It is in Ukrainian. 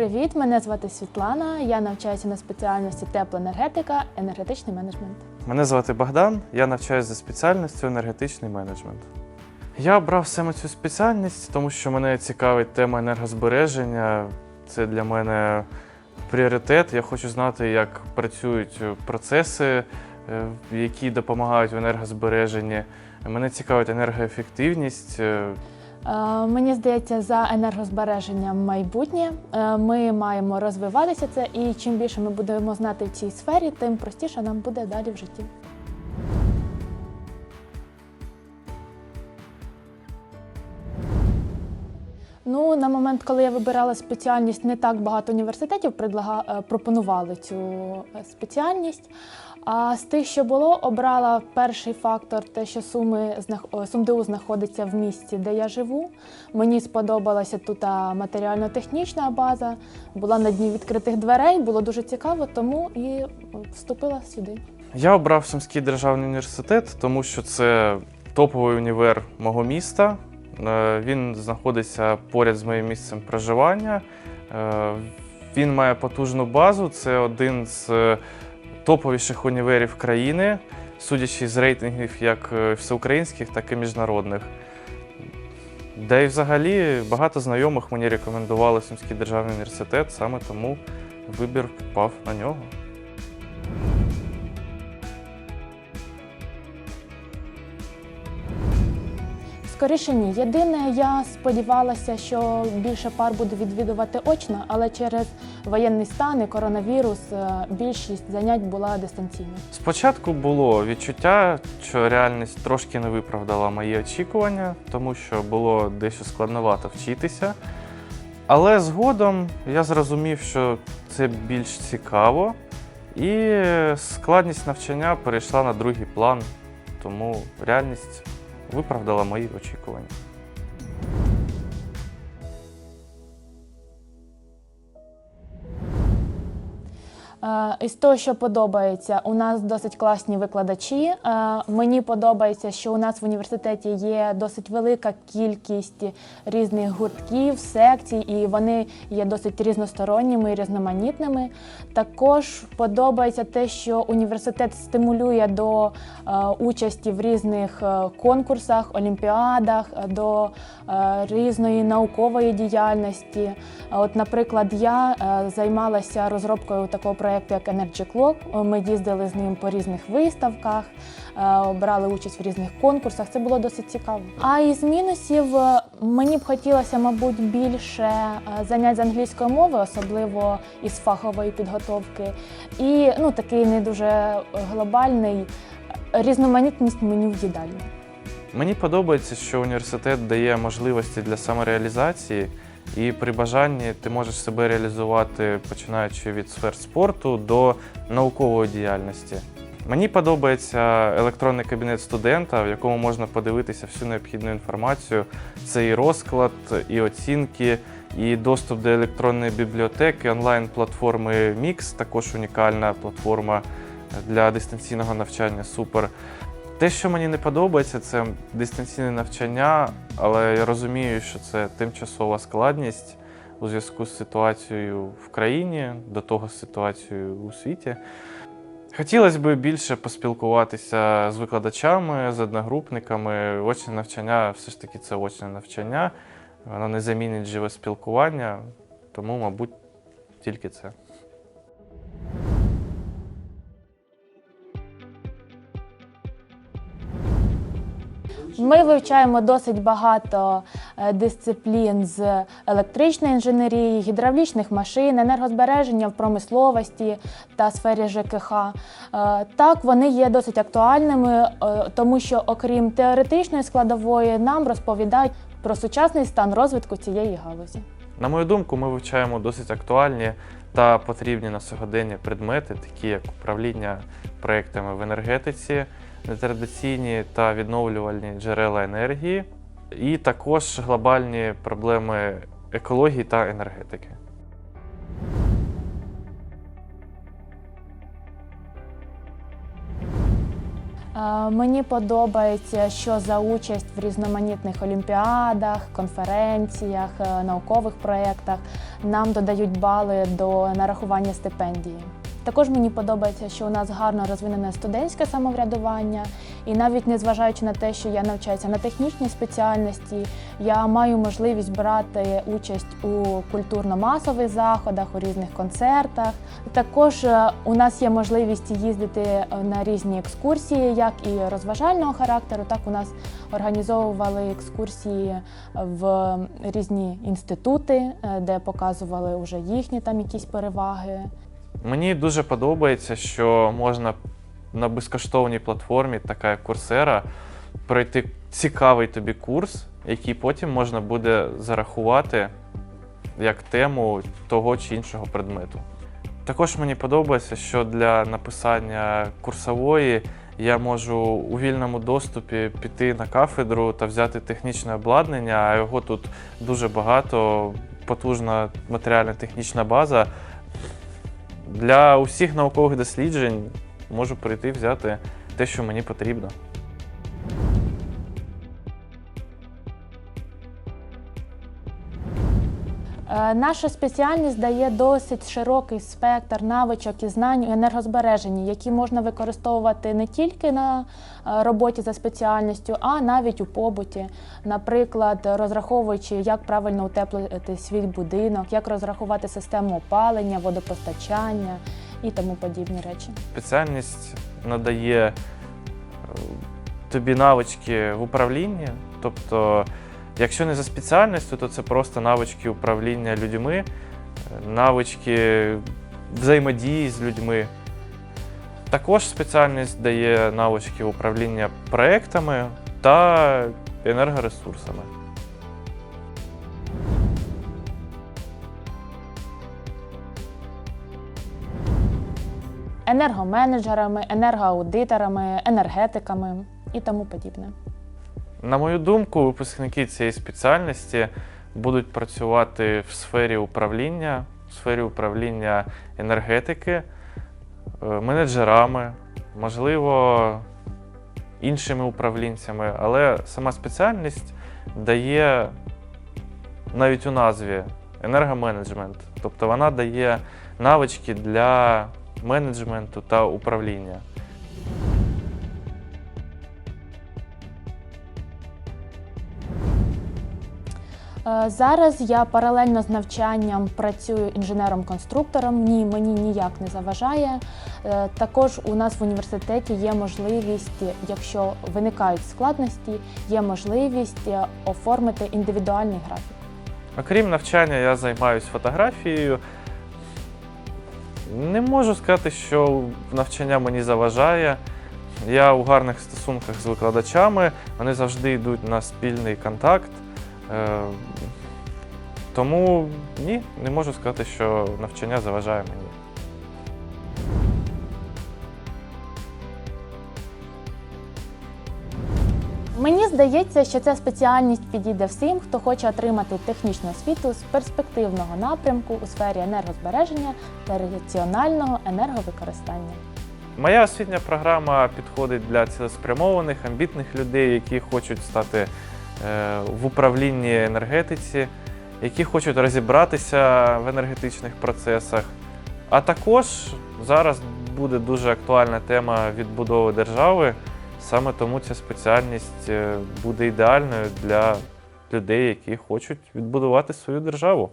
привіт! Мене звати Світлана. Я навчаюся на спеціальності теплоенергетика, енергетичний менеджмент. Мене звати Богдан, я навчаюся за спеціальністю енергетичний менеджмент. Я обрав саме цю спеціальність, тому що мене цікавить тема енергозбереження. Це для мене пріоритет. Я хочу знати, як працюють процеси, е, які допомагають в енергозбереженні. Мене цікавить енергоефективність. Е, Мені здається, за енергозбереженням майбутнє Е, ми маємо розвиватися це, і чим більше ми будемо знати в цій сфері, тим простіше нам буде далі в житті. Ну, на момент, коли я вибирала спеціальність, не так багато університетів е, пропонували цю е, спеціальність. А з тих, що було, обрала перший фактор, те, що Суми СумДУ знаходиться в місті, де я живу. Мені сподобалася тут матеріально-технічна база, була на дні відкритих дверей, було дуже цікаво, тому і вступила сюди. Я обрав Сумський державний університет, тому що це топовий універ мого міста. Е, Він знаходиться поряд з моїм місцем проживання. Е, Він має потужну базу. Це один з е, топовіших універів країни, судячи з рейтингів як всеукраїнських, так і міжнародних. Де й взагалі багато знайомих мені рекомендували Сумський державний університет, саме тому вибір впав на нього. Скоріше ні. Єдине, я сподівалася, що більше пар буду відвідувати очно, але через воєнний стан і коронавірус е, більшість занять була дистанційно. Спочатку було відчуття, що реальність трошки не виправдала мої очікування, тому що було дещо складновато вчитися. Але згодом я зрозумів, що це більш цікаво, і складність навчання перейшла на другий план, тому реальність виправдала мої очікування. Із того, що подобається, у нас досить класні викладачі. Е, Мені подобається, що у нас в університеті є досить велика кількість різних гуртків, секцій, і вони є досить різносторонніми і різноманітними. Також подобається те, що університет стимулює до е, участі в різних е, конкурсах, олімпіадах, е, до е, різної наукової діяльності. От, наприклад, я е, займалася розробкою такого проєкту, як Energy Clock. Ми їздили з ним по різних виставках, е, брали участь в різних конкурсах. Це було досить цікаво. А із мінусів е, мені б хотілося, мабуть, більше е, занять з англійської мови, особливо із фахової підготовки, і ну такий не дуже глобальний різноманітність меню в їдальні. Мені подобається, що університет дає можливості для самореалізації, і при бажанні ти можеш себе реалізувати починаючи від сфер спорту до наукової діяльності. Мені подобається електронний кабінет студента, в якому можна подивитися всю необхідну інформацію. Це і розклад, і оцінки, і доступ до електронної бібліотеки, онлайн-платформи Mix, також унікальна платформа для дистанційного навчання. Супер. Те, що мені не подобається, це дистанційне навчання, але я розумію, що це тимчасова складність у зв'язку з ситуацією в країні, до того з ситуацією у світі. Хотілося б більше поспілкуватися з викладачами, з одногрупниками. Очне навчання все ж таки це очне навчання, воно не замінить живе спілкування, тому, мабуть, тільки це. Ми вивчаємо досить багато е, дисциплін з електричної інженерії, гідравлічних машин, енергозбереження в промисловості та сфері ЖКХ. Е, Так, вони є досить актуальними, е, тому що, окрім теоретичної складової, нам розповідають про сучасний стан розвитку цієї галузі. На мою думку, ми вивчаємо досить актуальні та потрібні на сьогодення предмети, такі як управління проектами в енергетиці, нетрадиційні та відновлювальні джерела енергії, і також глобальні проблеми екології та енергетики. Е, Мені подобається, що за участь в різноманітних олімпіадах, конференціях, е, наукових проєктах нам додають бали до нарахування стипендії. Також мені подобається, що у нас гарно розвинене студентське самоврядування, і навіть незважаючи на те, що я навчаюся на технічній спеціальності, я маю можливість брати участь у культурно-масових заходах, у різних концертах. Також е, у нас є можливість їздити е, на різні екскурсії, як і розважального характеру, так у нас організовували екскурсії в різні інститути, е, де показували вже їхні там якісь переваги. Мені дуже подобається, що можна на безкоштовній платформі, така як Coursera, пройти цікавий тобі курс, який потім можна буде зарахувати як тему того чи іншого предмету. Також мені подобається, що для написання курсової я можу у вільному доступі піти на кафедру та взяти технічне обладнання, а його тут дуже багато, потужна матеріально-технічна база. Для усіх наукових досліджень можу прийти взяти те, що мені потрібно. Наша спеціальність дає досить широкий спектр навичок і знань у енергозбереженні, які можна використовувати не тільки на е, роботі за спеціальністю, а навіть у побуті. Наприклад, розраховуючи, як правильно утеплити свій будинок, як розрахувати систему опалення, водопостачання і тому подібні речі. Спеціальність надає е, тобі навички в управлінні. Тобто, якщо не за спеціальністю, то це просто навички управління людьми, е, навички взаємодії з людьми. Також спеціальність дає навички управління проектами та енергоресурсами. Енергоменеджерами, енергоаудиторами, енергетиками і тому подібне. На мою думку, випускники цієї спеціальності будуть працювати в сфері управління, в сфері управління енергетики, е, менеджерами, можливо, іншими управлінцями, але сама спеціальність дає навіть у назві енергоменеджмент. Тобто вона дає навички для менеджменту та управління. Зараз я паралельно з навчанням працюю інженером-конструктором. Ні, мені ніяк не заважає. Е, Також у нас в університеті є можливість, якщо виникають складності, є можливість е, оформити індивідуальний графік. Окрім навчання, я займаюся фотографією. Не можу сказати, що навчання мені заважає. Я у гарних стосунках з викладачами, вони завжди йдуть на спільний контакт. Е, Тому ні, не можу сказати, що навчання заважає мені. Мені здається, що ця спеціальність підійде всім, хто хоче отримати технічну освіту з перспективного напрямку у сфері енергозбереження та раціонального енерговикористання. Моя освітня програма підходить для цілеспрямованих, амбітних людей, які хочуть стати в управлінні енергетиці, які хочуть розібратися в енергетичних процесах. А також зараз буде дуже актуальна тема відбудови держави. Саме тому ця спеціальність е, буде ідеальною для людей, які хочуть відбудувати свою державу.